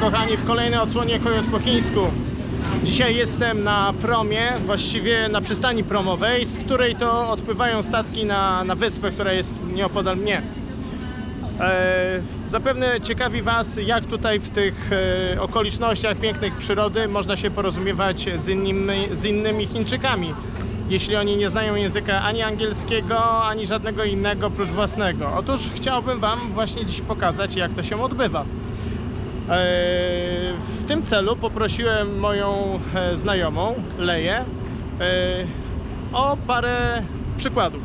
Kochani w kolejnej odsłonie Kojot po chińsku. Dzisiaj jestem na promie, właściwie na przystani promowej, z której to odpływają statki na, na wyspę, która jest nieopodal mnie. E, zapewne ciekawi Was, jak tutaj w tych e, okolicznościach pięknych przyrody można się porozumiewać z innymi, z innymi Chińczykami, jeśli oni nie znają języka ani angielskiego, ani żadnego innego prócz własnego. Otóż chciałbym Wam właśnie dziś pokazać, jak to się odbywa. E, W tym celu poprosiłem moją e, znajomą, Leję, e, o parę przykładów.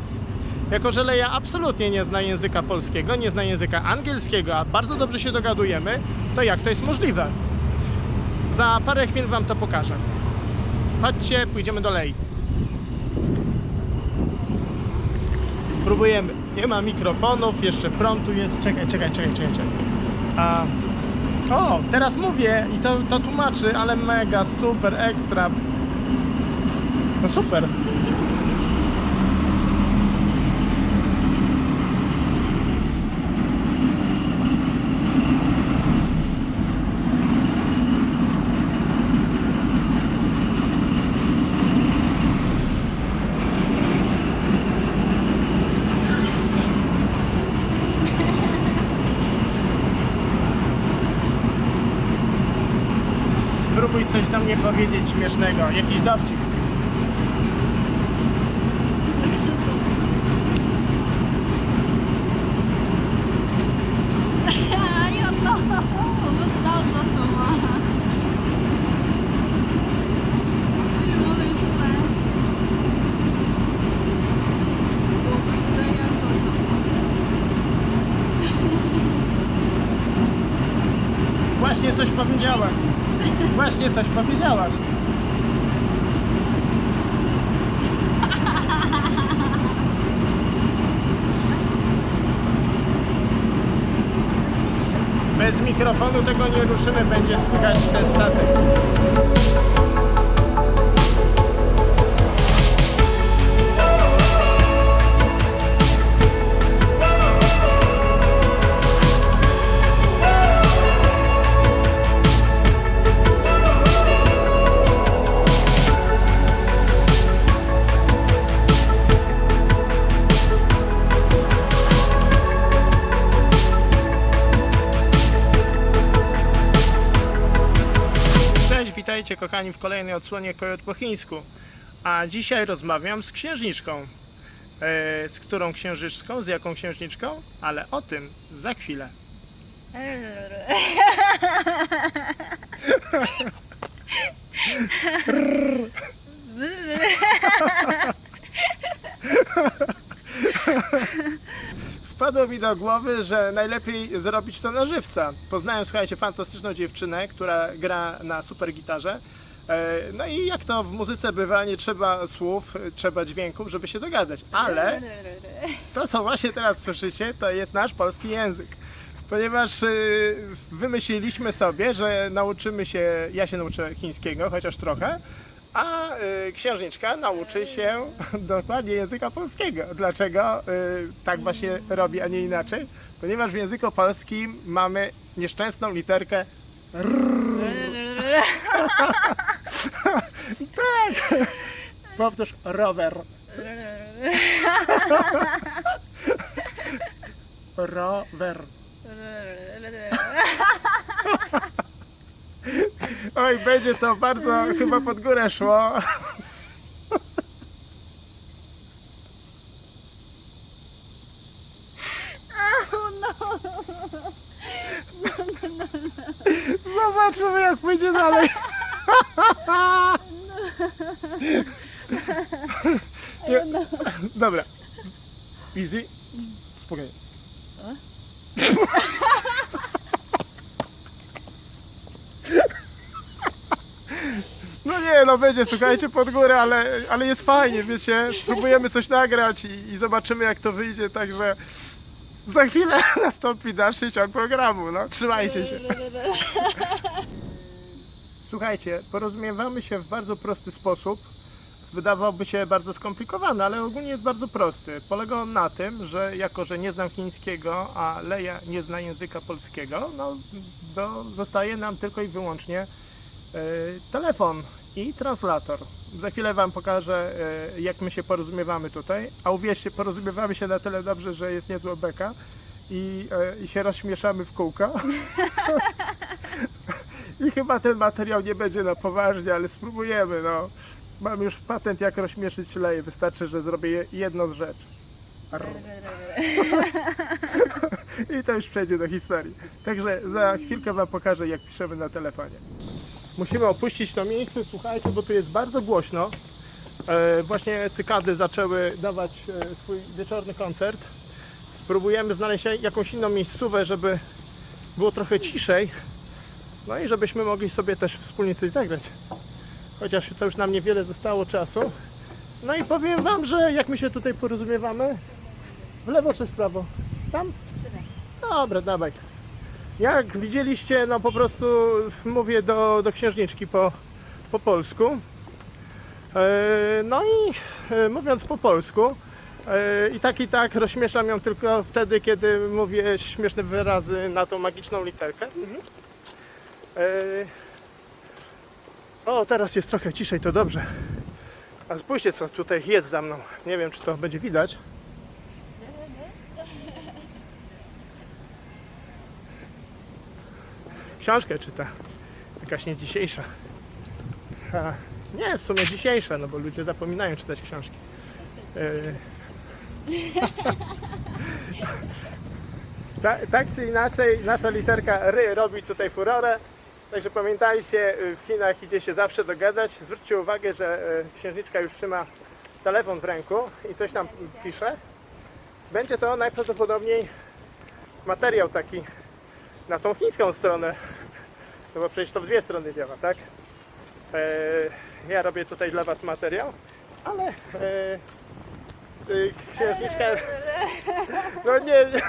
Jako, że Leja absolutnie nie zna języka polskiego, nie zna języka angielskiego, a bardzo dobrze się dogadujemy, to jak to jest możliwe? Za parę chwil Wam to pokażę. Chodźcie, pójdziemy do Lei. Spróbujemy. Nie ma mikrofonów, jeszcze prąd tu jest. Czekaj, czekaj, czekaj, czekaj. czekaj. A, o, teraz mówię i to, to tłumaczy, ale mega, super, ekstra. No super. nie powiedzieć śmiesznego? Jakiś dowcip. Właśnie coś powiedziałem. Właśnie coś powiedziałaś. Bez mikrofonu tego nie ruszymy, będzie słychać ten statek. Cześć, witajcie kochani w kolejnej odsłonie Kojot po chińsku. A dzisiaj rozmawiam z księżniczką. E, z którą księżniczką? Z jaką księżniczką? Ale o tym za chwilę. Wpadło mi do głowy, że najlepiej zrobić to na żywca. Poznałem, słuchajcie, fantastyczną dziewczynę, która gra na super gitarze. E, No i jak to w muzyce bywa, nie trzeba słów, e, trzeba dźwięków, żeby się dogadać. Ale to, co właśnie teraz słyszycie, to jest nasz polski język. Ponieważ y, wymyśliliśmy sobie, że nauczymy się, ja się nauczę chińskiego, chociaż trochę, a księżniczka nauczy się dokładnie języka polskiego. Dlaczego y, tak właśnie robi, a nie inaczej? Ponieważ w języku polskim mamy nieszczęsną literkę tak. Powtórz rower. Rower. Oj, będzie to bardzo chyba pod górę szło. Zobaczymy jak pójdzie dalej. Nie. Dobra. Easy. Spokojnie. Nie, no będzie, słuchajcie, pod górę, ale, ale jest fajnie, wiecie, spróbujemy coś nagrać i, i zobaczymy jak to wyjdzie, także za chwilę nastąpi dalszy ciąg programu, no, trzymajcie się. Słuchajcie, porozumiewamy się w bardzo prosty sposób. wydawałby się bardzo skomplikowany, ale ogólnie jest bardzo prosty. Polega on na tym, że jako, że nie znam chińskiego, a Leja nie zna języka polskiego, no to zostaje nam tylko i wyłącznie e, telefon i translator. Za chwilę Wam pokażę, e, jak my się porozumiewamy tutaj, a uwierzcie, porozumiewamy się na tyle dobrze, że jest niezła beka i, e, i się rozśmieszamy w kółko. I chyba ten materiał nie będzie na poważnie, ale spróbujemy, no. Mam już patent jak rozśmieszyć leje, wystarczy, że zrobię je- jedną z rzeczy. I to już przejdzie do historii. Także za chwilkę Wam pokażę, jak piszemy na telefonie. Musimy opuścić to miejsce, słuchajcie, bo tu jest bardzo głośno. E, właśnie cykady zaczęły dawać e, swój wieczorny koncert. Spróbujemy znaleźć jakąś inną miejscówę, żeby było trochę ciszej. No i żebyśmy mogli sobie też wspólnie coś zagrać. Chociaż to już nam niewiele zostało czasu. No i powiem Wam, że jak my się tutaj porozumiewamy, w lewo czy w prawo? Tam? Dobra, dawaj. Jak widzieliście, no po prostu mówię do, do księżniczki po, po polsku. E, No i e, mówiąc po polsku, e, i tak i tak rozśmieszam ją tylko wtedy, kiedy mówię śmieszne wyrazy na tą magiczną literkę. Mhm. O, teraz jest trochę ciszej, to dobrze. A spójrzcie, co tutaj jest za mną. Nie wiem, czy to będzie widać. Książkę czyta. Jakaś nie dzisiejsza. Nie, w sumie dzisiejsza, no bo ludzie zapominają czytać książki. E, Ta, tak czy inaczej, nasza literka ry robi tutaj furorę. Także pamiętajcie, y, w Chinach idzie się zawsze dogadać. Zwróćcie uwagę, że y, księżniczka już trzyma telefon w ręku i coś tam pisze. Będzie to najprawdopodobniej materiał taki na tą chińską stronę. No bo przecież to w dwie strony działa, tak? E, ja robię tutaj dla Was materiał, ale e, y, księżniczka... No nie, nie,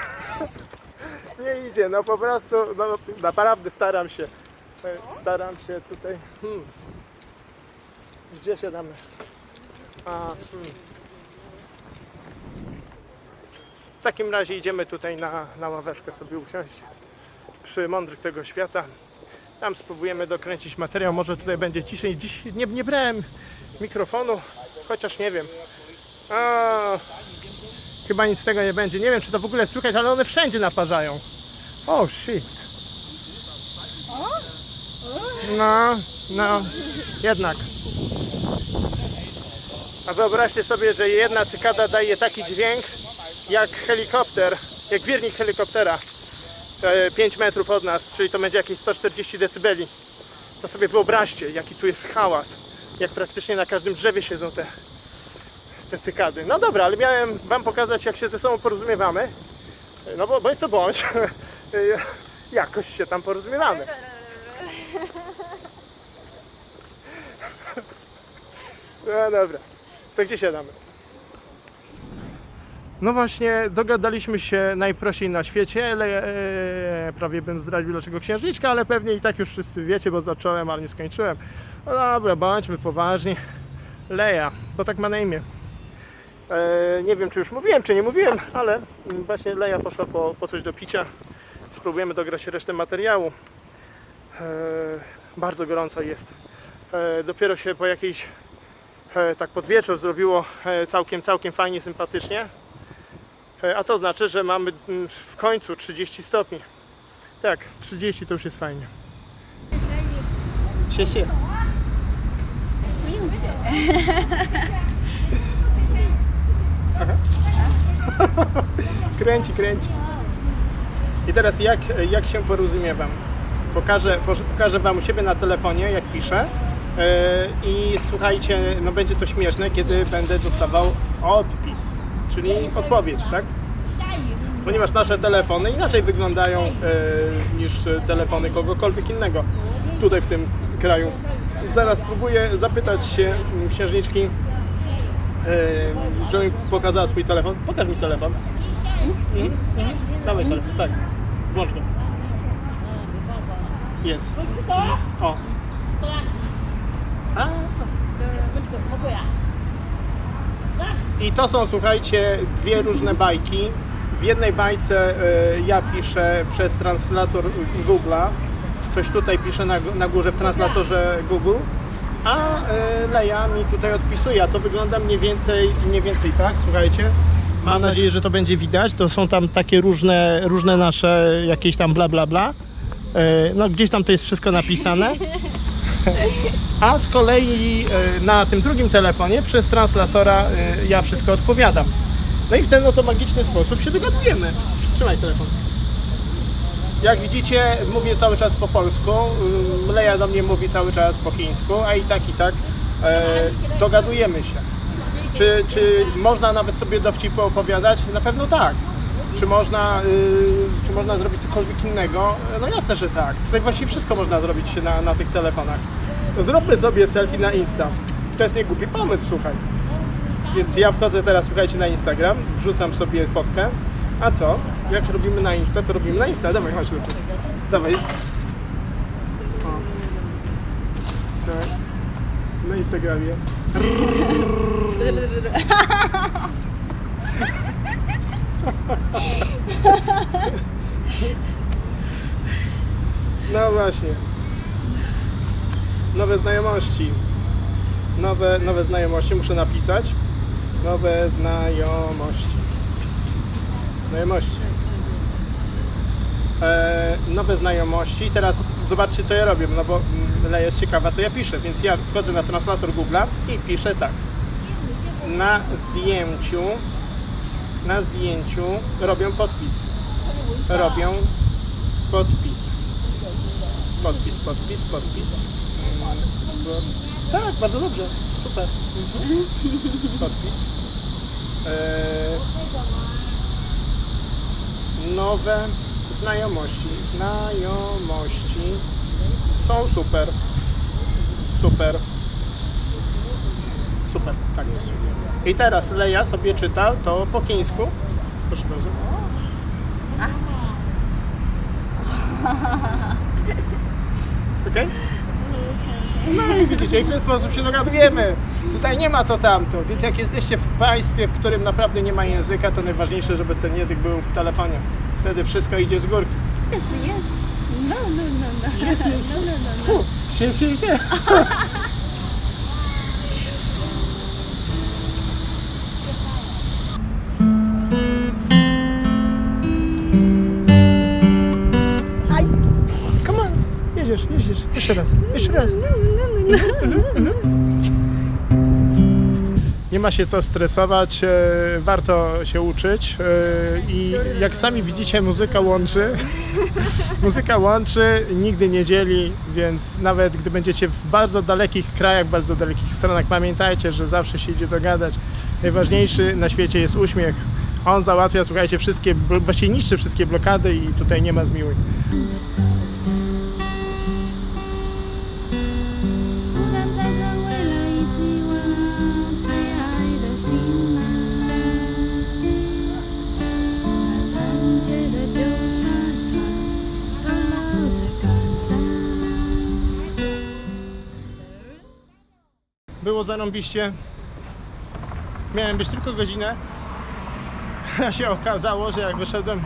nie idzie, no po prostu, no naprawdę staram się. E, Staram się tutaj. Hmm. Gdzie siadamy? A, hmm. W takim razie idziemy tutaj na, na ławeczkę sobie usiąść przy mądrych tego świata. Tam spróbujemy dokręcić materiał, może tutaj będzie ciszej. Dziś nie, nie brałem mikrofonu, chociaż nie wiem. A, chyba nic z tego nie będzie. Nie wiem, czy to w ogóle słychać, ale one wszędzie naparzają. Oh shit. No, no, jednak. A wyobraźcie sobie, że jedna cykada daje taki dźwięk jak helikopter, jak wirnik helikoptera. 5 metrów od nas, czyli to będzie jakieś 140 decybeli. To sobie wyobraźcie, jaki tu jest hałas. Jak praktycznie na każdym drzewie siedzą te, te cykady. No dobra, ale miałem Wam pokazać, jak się ze sobą porozumiewamy. No bo bądź co bądź, jakoś się tam porozumiewamy. No dobra, to gdzie siadamy? No właśnie, dogadaliśmy się najprościej na świecie, ale e, prawie bym zdradził dlaczego księżniczka, ale pewnie i tak już wszyscy wiecie, bo zacząłem, ale nie skończyłem. No dobra, bądźmy poważni. Leja, bo tak ma na imię. E, nie wiem, czy już mówiłem, czy nie mówiłem, ale właśnie Leja poszła po, po coś do picia. Spróbujemy dograć resztę materiału. E, bardzo gorąco jest. E, dopiero się po jakiejś, e, tak pod wieczór zrobiło e, całkiem, całkiem fajnie, sympatycznie. E, a to znaczy, że mamy mm, w końcu 30 stopni. Tak, 30 to już jest fajnie. Się, się. Kręci, kręci. I teraz jak, jak się porozumiewam? Pokażę, pokażę Wam u siebie na telefonie, jak piszę. E, I słuchajcie, no będzie to śmieszne, kiedy będę dostawał odpis czyli odpowiedź, tak? Ponieważ nasze telefony inaczej wyglądają yy, niż telefony kogokolwiek innego tutaj w tym kraju. Zaraz spróbuję zapytać się mm, księżniczki, yy, żeby mi pokazała swój telefon. Pokaż mi telefon. Mhm. Dawaj telefon, tak. Włącz go. Jest. O. A, I to są, słuchajcie, dwie różne bajki. W jednej bajce y, ja piszę przez translator Google'a. Coś tutaj piszę na, na górze w translatorze Google. A y, Leja mi tutaj odpisuje, a to wygląda mniej więcej, mniej więcej tak, słuchajcie. Mam nadzieję, że to będzie widać. To są tam takie różne, różne nasze jakieś tam bla bla bla. Y, No gdzieś tam to jest wszystko napisane. A z kolei y, na tym drugim telefonie przez translatora y, ja wszystko odpowiadam. No i w ten oto magiczny sposób się dogadujemy. Trzymaj telefon. Jak widzicie, mówię cały czas po polsku, y, Leja do mnie mówi cały czas po chińsku, a i tak, i tak e, dogadujemy się. Czy, czy można nawet sobie dowcipy opowiadać? Na pewno tak. Czy można, czy można zrobić cokolwiek innego? No jasne, że tak. Tutaj właściwie wszystko można zrobić na, na tych telefonach. Zróbmy sobie selfie na Insta. To jest niegłupi pomysł, słuchaj. Więc ja wchodzę teraz, słuchajcie, na Instagram, wrzucam sobie fotkę. A co? Jak robimy na Insta, to robimy na Insta. Dawaj, chodź tu. Dawaj. O. Tak. Na Instagramie. No właśnie. Nowe znajomości. Nowe, nowe znajomości muszę napisać. Nowe znajomości. Znajomości. E, nowe znajomości. Teraz zobaczcie co ja robię, no bo mm, Leja jest ciekawa co ja piszę, więc ja wchodzę na translator Google'a i piszę tak. Na zdjęciu na zdjęciu robią podpis. Robią podpis. Podpis, podpis, podpis. Tak, bardzo dobrze. Super. Podpis. Eee, nowe znajomości. Znajomości są super. Super. Super, tak jest. I teraz Leja sobie czyta to po chińsku. Proszę bardzo. Okej? No i widzicie, i w ten sposób się dogadujemy. Tutaj nie ma to tamto, więc jak jesteście w państwie, w którym naprawdę nie ma języka, to najważniejsze, żeby ten język był w telefonie. Wtedy wszystko idzie z górki. Yes, yes. No, no, no, no. Yes, yes. No, no, no, no. Fu, się, się, się. Jeszcze raz, jeszcze raz. Nie ma się co stresować, e, warto się uczyć e, i jak sami widzicie muzyka łączy. muzyka łączy, nigdy nie dzieli, więc nawet gdy będziecie w bardzo dalekich krajach, bardzo dalekich stronach, pamiętajcie, że zawsze się idzie dogadać. Najważniejszy na świecie jest uśmiech. On załatwia, słuchajcie, wszystkie, właściwie niszczy wszystkie blokady i tutaj nie ma zmiłuj. Było zarąbiście. Miałem być tylko godzinę. A się okazało, że jak wyszedłem,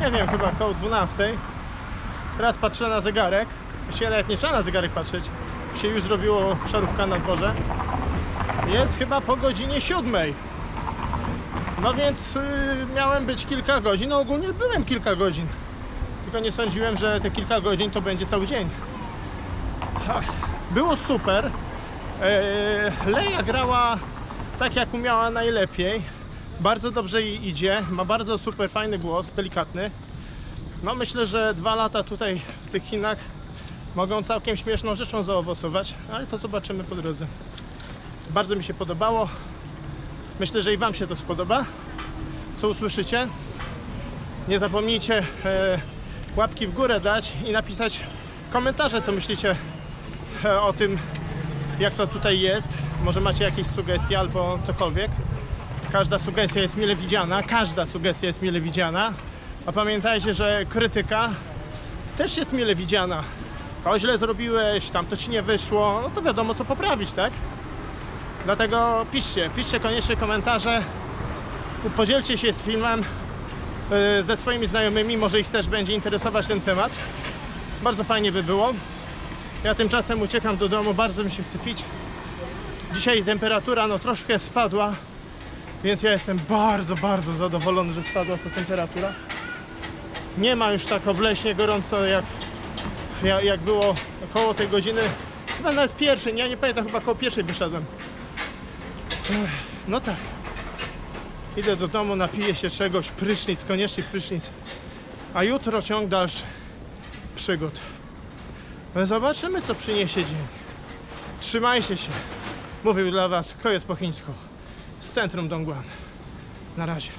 nie wiem, chyba koło 12. Teraz patrzę na zegarek. Właściwie nawet nie trzeba na zegarek patrzeć. Się już zrobiło szarówka na dworze. Jest chyba po godzinie 7. No więc y, miałem być kilka godzin. No ogólnie byłem kilka godzin. Tylko nie sądziłem, że te kilka godzin to będzie cały dzień. Było super. Eee, Leja grała tak jak umiała najlepiej. Bardzo dobrze jej idzie. Ma bardzo super fajny głos, delikatny. No myślę, że dwa lata tutaj w tych Chinach mogą całkiem śmieszną rzeczą zaowocować, ale to zobaczymy po drodze. Bardzo mi się podobało. Myślę, że i Wam się to spodoba. Co usłyszycie? Nie zapomnijcie e, łapki w górę dać i napisać komentarze, co myślicie e, o tym, jak to tutaj jest. Może macie jakieś sugestie albo cokolwiek. Każda sugestia jest mile widziana, każda sugestia jest mile widziana. A pamiętajcie, że krytyka też jest mile widziana. To źle zrobiłeś, tam to ci nie wyszło, no to wiadomo co poprawić, tak? Dlatego piszcie, piszcie koniecznie komentarze, podzielcie się z filmem e, ze swoimi znajomymi, może ich też będzie interesować ten temat. Bardzo fajnie by było. Ja tymczasem uciekam do domu, bardzo mi się chce pić. Dzisiaj temperatura no troszkę spadła, więc ja jestem bardzo, bardzo zadowolony, że spadła ta temperatura. Nie ma już tak obleśnie gorąco jak, jak, było około tej godziny. Chyba nawet pierwszej, ja nie pamiętam, chyba koło pierwszej wyszedłem. No tak. Idę do domu, napiję się czegoś, prysznic, koniecznie prysznic. A jutro ciąg dalszy przygód. No Zobaczymy, co przyniesie dzień. Trzymajcie się. Mówił dla Was Kojot po chińsku z centrum Dongguan. Na razie.